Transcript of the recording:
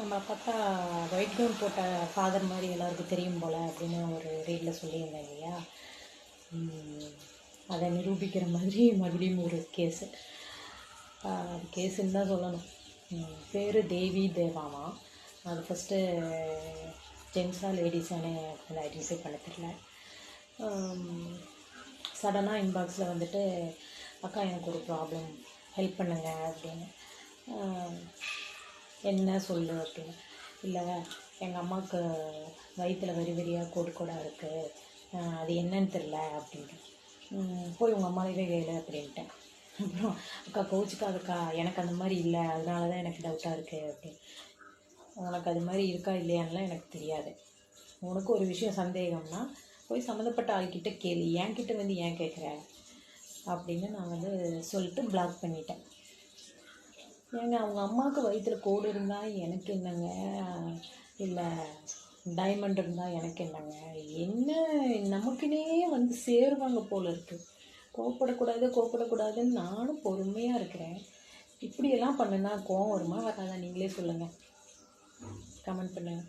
நம்ம பார்த்தா white gown போட்ட ஃபாதர் மாதிரி எல்லாருக்கும் தெரியும் போல் அப்படின்னு ஒரு ரீடில் சொல்லியிருந்தேன் இல்லையா? அதை நிரூபிக்கிற மாதிரி மறுபடியும் ஒரு கேஸு அது கேஸுன்னு தான் சொல்லணும். பேர் தேவி தேவாமா? அது ஃபஸ்ட்டு ஜென்ஸாக லேடிஸானு எனக்கு ஐடென்டிஃபை பண்ண தெரில சடனாக இன்பாக்ஸில் வந்துட்டு அக்கா எனக்கு ஒரு ப்ராப்ளம் ஹெல்ப் பண்ணுங்க அப்படின்னு. என்ன சொல்லு அப்படின்னு. இல்லை எங்கள் அம்மாவுக்கு வயிற்றில் வரி வரியாக கோடு கோடாக இருக்குது அது என்னன்னு தெரில அப்படின்ட்டு போய் உங்கள் அம்மாவே கேளு அப்படின்ட்டேன். அப்புறம் அக்கா கோச்சிக்காதுக்கா. எனக்கு அந்த மாதிரி இல்லை. அதனால தான் எனக்கு டவுட்டாக இருக்குது அப்படின்னு. உனக்கு அது மாதிரி இருக்கா இல்லையான்லாம் எனக்கு தெரியாது. உனக்கு ஒரு விஷயம் சந்தேகம்னா போய் சம்மந்தப்பட்ட ஆள்கிட்ட கேளு. என்கிட்ட வந்து ஏன் கேட்குற அப்படின்னு நான் வந்து சொல்லிட்டு பிளாக் பண்ணிட்டேன். ஏங்க அவங்க அம்மாவுக்கு வயிற்றுல கோடு இருந்தால் எனக்கு என்னங்க? இல்லை டைமண்ட் இருந்தால் எனக்கு என்னங்க? என்ன நமக்குனே வந்து சேருவாங்க போல இருக்குது கோவப்படக்கூடாது கோவப்படக்கூடாதுன்னு நானும் பொறுமையாக இருக்கிறேன். இப்படியெல்லாம் பண்ணுனா கோவம் வருமா வராதா? நீங்களே சொல்லுங்கள் கமெண்ட் பண்ணுங்கள்